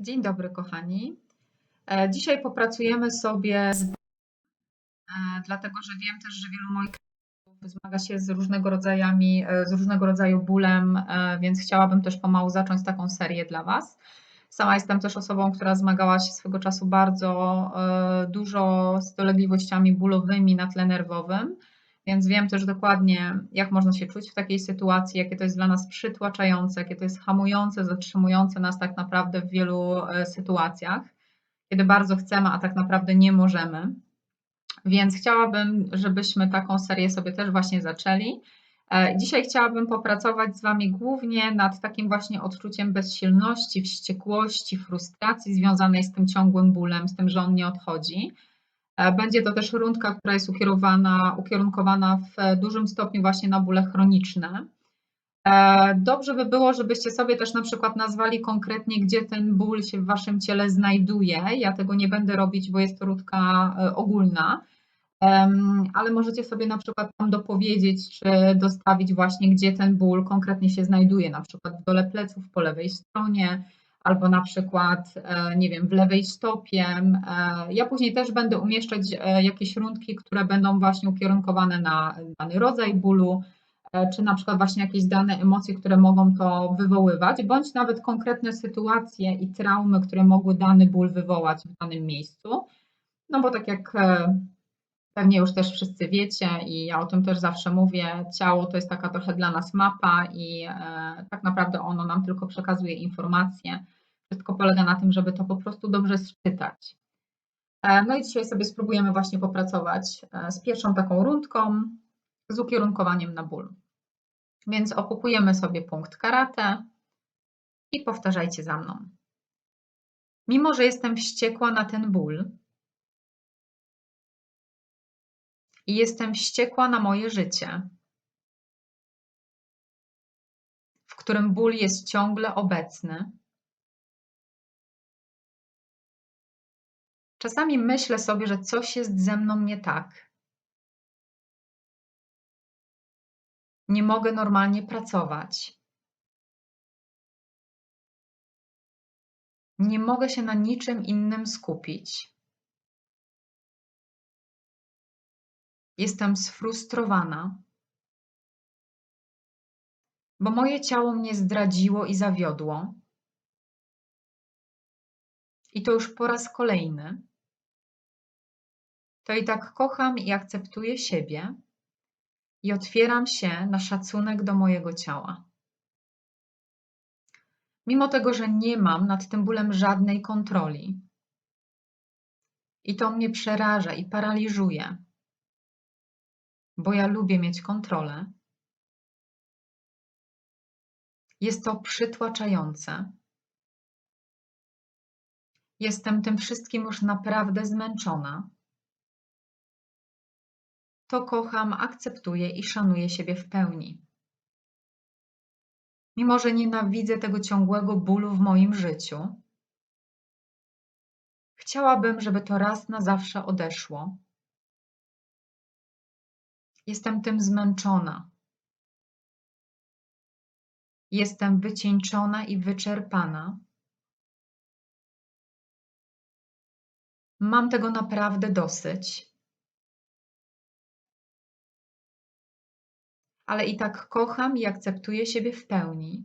Dzień dobry, kochani. E, Dzisiaj popracujemy sobie z e, dlatego że wiem też, że wielu moich klientów zmaga się z różnego rodzajami, e, z różnego rodzaju bólem, więc chciałabym też pomału zacząć taką serię dla Was. Sama jestem też osobą, która zmagała się swego czasu bardzo dużo z dolegliwościami bólowymi na tle nerwowym, więc wiem też dokładnie, jak można się czuć w takiej sytuacji, jakie to jest dla nas przytłaczające, jakie to jest hamujące, zatrzymujące nas tak naprawdę w wielu e, sytuacjach, kiedy bardzo chcemy, a tak naprawdę nie możemy. Więc chciałabym, żebyśmy taką serię sobie też właśnie zaczęli. E, Dzisiaj chciałabym popracować z Wami głównie nad takim właśnie odczuciem bezsilności, wściekłości, frustracji związanej z tym ciągłym bólem, z tym, że on nie odchodzi. E, Będzie to też rundka, która jest ukierunkowana, ukierunkowana w dużym stopniu właśnie na bóle chroniczne. E, Dobrze by było, żebyście sobie też na przykład nazwali konkretnie, gdzie ten ból się w Waszym ciele znajduje. Ja tego nie będę robić, bo jest to rundka e, ogólna, ale możecie sobie na przykład tam dopowiedzieć, czy dostawić właśnie, gdzie ten ból konkretnie się znajduje, na przykład w dole pleców po lewej stronie, albo na przykład, e, nie wiem, w lewej stopie. E, Ja później też będę umieszczać e, jakieś rundki, które będą właśnie ukierunkowane na dany rodzaj bólu, czy na przykład właśnie jakieś dane emocje, które mogą to wywoływać, bądź nawet konkretne sytuacje i traumy, które mogły dany ból wywołać w danym miejscu. No bo tak jak pewnie już też wszyscy wiecie i ja o tym też zawsze mówię, ciało to jest taka trochę dla nas mapa i tak naprawdę ono nam tylko przekazuje informacje. Wszystko polega na tym, żeby to po prostu dobrze sczytać. E, No i dzisiaj sobie spróbujemy właśnie popracować e, z pierwszą taką rundką z ukierunkowaniem na ból. Więc opukujemy sobie punkt karate i powtarzajcie za mną. Mimo, że jestem wściekła na ten ból i jestem wściekła na moje życie, w którym ból jest ciągle obecny, czasami myślę sobie, że coś jest ze mną nie tak. Nie mogę normalnie pracować. Nie mogę się na niczym innym skupić. Jestem sfrustrowana, bo moje ciało mnie zdradziło i zawiodło. I to już po raz kolejny. To i tak kocham i akceptuję siebie i otwieram się na szacunek do mojego ciała. Mimo tego, że nie mam nad tym bólem żadnej kontroli. I to mnie przeraża i paraliżuje, bo ja lubię mieć kontrolę. Jest to przytłaczające. Jestem tym wszystkim już naprawdę zmęczona. To kocham, akceptuję i szanuję siebie w pełni. Mimo, że nienawidzę tego ciągłego bólu w moim życiu, chciałabym, żeby to raz na zawsze odeszło. Jestem tym zmęczona. Jestem wycieńczona i wyczerpana. Mam tego naprawdę dosyć. Ale i tak kocham i akceptuję siebie w pełni.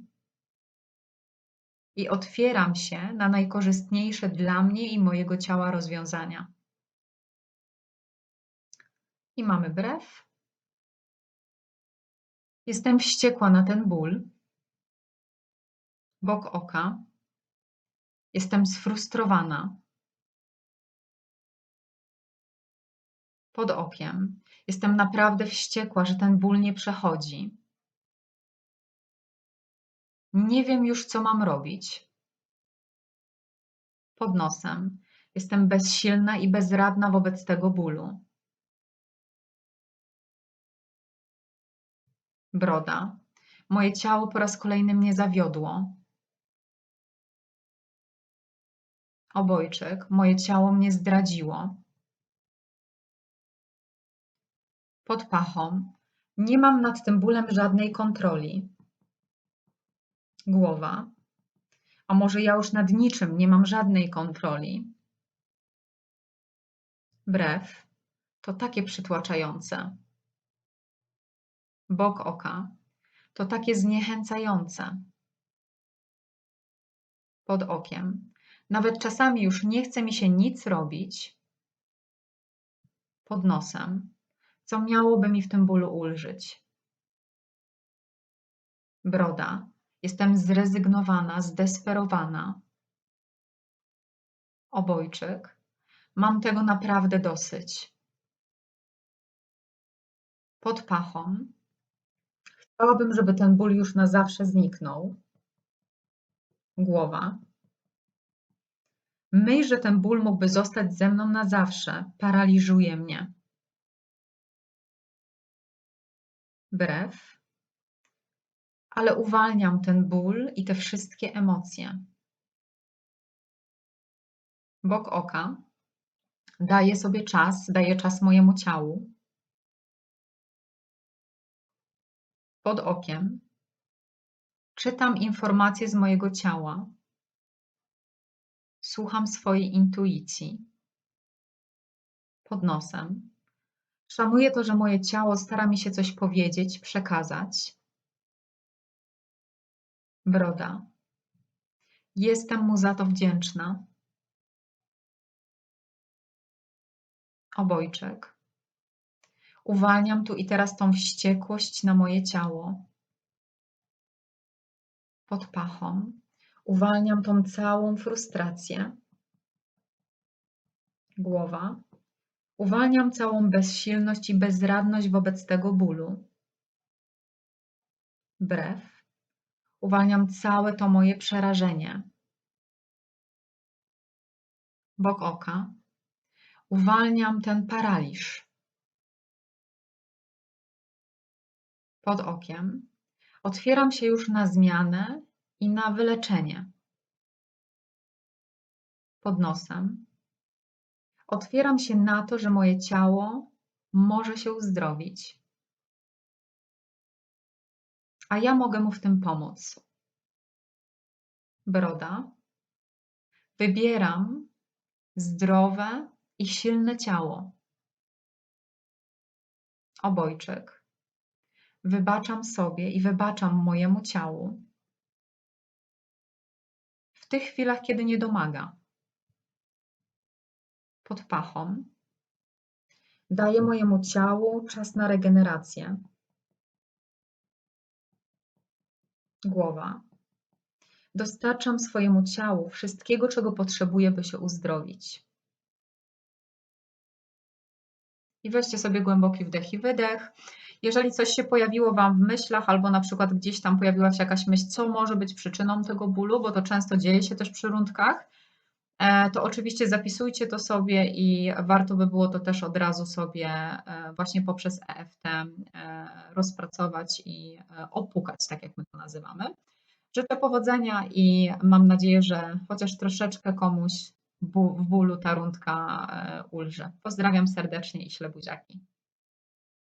I otwieram się na najkorzystniejsze dla mnie i mojego ciała rozwiązania. I mamy brew. Jestem wściekła na ten ból. Bok oka. Jestem sfrustrowana. Pod okiem. Jestem naprawdę wściekła, że ten ból nie przechodzi. Nie wiem już, co mam robić. Pod nosem. Jestem bezsilna i bezradna wobec tego bólu. Broda. Moje ciało po raz kolejny mnie zawiodło. Obojczyk. Moje ciało mnie zdradziło. Pod pachą. Nie mam nad tym bólem żadnej kontroli. Głowa. A może ja już nad niczym nie mam żadnej kontroli? Brew to takie przytłaczające. Bok oka to takie zniechęcające. Pod okiem nawet czasami już nie chce mi się nic robić. Pod nosem, co miałoby mi w tym bólu ulżyć. Broda, jestem zrezygnowana, zdesperowana. Obojczyk, mam tego naprawdę dosyć. Pod pachą, chciałabym, żeby ten ból już na zawsze zniknął. Głowa, Myśl, że ten ból mógłby zostać ze mną na zawsze, paraliżuje mnie. Brew, ale uwalniam ten ból i te wszystkie emocje. Bok oka, daję sobie czas, daję czas mojemu ciału. Pod okiem, czytam informacje z mojego ciała, Słucham swojej intuicji. Pod nosem. Szanuję to, że moje ciało stara mi się coś powiedzieć, przekazać. Broda. Jestem mu za to wdzięczna. Obojczek. Uwalniam tu i teraz tą wściekłość na moje ciało. Pod pachą. Uwalniam tą całą frustrację. Głowa. Uwalniam całą bezsilność i bezradność wobec tego bólu. Brew. Uwalniam całe to moje przerażenie. Bok oka. Uwalniam ten paraliż. Pod okiem. Otwieram się już na zmianę i na wyleczenie. Pod nosem. Otwieram się na to, że moje ciało może się uzdrowić. A ja mogę mu w tym pomóc. Broda. Wybieram zdrowe i silne ciało. Obojczyk. Wybaczam sobie i wybaczam mojemu ciału w tych chwilach, kiedy nie domaga. Pod pachą. Daję mojemu ciału czas na regenerację. Głowa. Dostarczam swojemu ciału wszystkiego, czego potrzebuje, by się uzdrowić. I weźcie sobie głęboki wdech i wydech. Jeżeli coś się pojawiło Wam w myślach, albo na przykład gdzieś tam pojawiła się jakaś myśl, co może być przyczyną tego bólu, bo to często dzieje się też przy rundkach, to oczywiście zapisujcie to sobie i warto by było to też od razu sobie e, właśnie poprzez EFT e, rozpracować i opukać, tak jak my to nazywamy. Życzę powodzenia i mam nadzieję, że chociaż troszeczkę komuś w bólu ta rundka ulży. Pozdrawiam serdecznie i śle buziaki.